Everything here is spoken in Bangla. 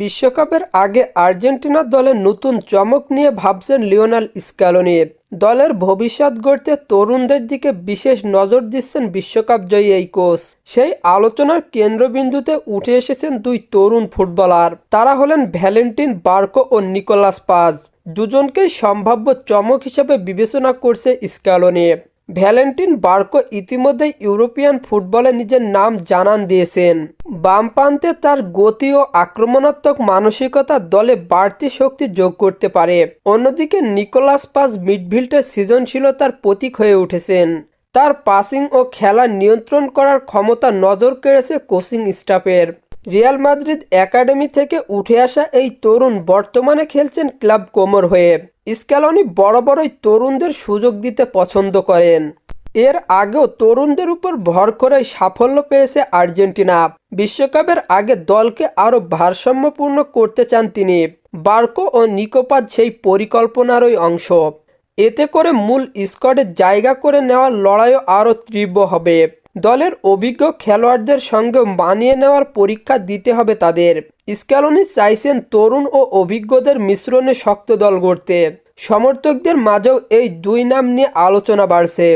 বিশ্বকাপের আগে আর্জেন্টিনার দলের নতুন চমক নিয়ে ভাবছেন লিওনাল স্ক্যালোনি দলের ভবিষ্যৎ গড়তে তরুণদের দিকে বিশেষ নজর দিচ্ছেন বিশ্বকাপ জয়ী এই কোচ। সেই আলোচনার কেন্দ্রবিন্দুতে উঠে এসেছেন দুই তরুণ ফুটবলার। তারা হলেন ভ্যালেন্টিন বার্কো ও নিকোলাস পাজ। দুজনকেই সম্ভাব্য চমক হিসেবে বিবেচনা করছে স্ক্যালোনি ভ্যালেন্টিন বার্কো ইতিমধ্যেই ইউরোপিয়ান ফুটবলে নিজের নাম জানান দিয়েছেন। বাম প্রান্তে তার গতি ও আক্রমণাত্মক মানসিকতা দলে বাড়তি শক্তি যোগ করতে পারে। অন্যদিকে নিকোলাস পাস মিডফিল্ডের সৃজনশীলতার প্রতীক হয়ে উঠেছেন। তার পাসিং ও খেলা নিয়ন্ত্রণ করার ক্ষমতা নজর কেড়েছে কোচিং স্টাফের। রিয়াল মাদ্রিদ একাডেমি থেকে উঠে আসা এই তরুণ বর্তমানে খেলছেন ক্লাব কোমর হয়ে। স্ক্যালনি বড় বড়ই তরুণদের সুযোগ দিতে পছন্দ করেন। এর আগেও তরুণদের উপর ভর করে সাফল্য পেয়েছে আর্জেন্টিনা। বিশ্বকাপের আগে দলকে আরও ভারসাম্যপূর্ণ করতে চান তিনি। বার্কো ও নিকোপাত সেই পরিকল্পনারই অংশ। এতে করে মূল স্কোয়াডে জায়গা করে নেওয়ার লড়াইও আরও তীব্র হবে। দলের অভিজ্ঞ খেলোয়াড়দের সঙ্গে মানিয়ে নেওয়ার পরীক্ষা দিতে হবে তাদের। স্ক্যালোনি চাইছেন তরুণ ও অভিজ্ঞদের মিশ্রণে শক্ত দল গড়তে। সমর্থকদের মাঝেও এই দুই নাম নিয়ে আলোচনা বাড়ছে।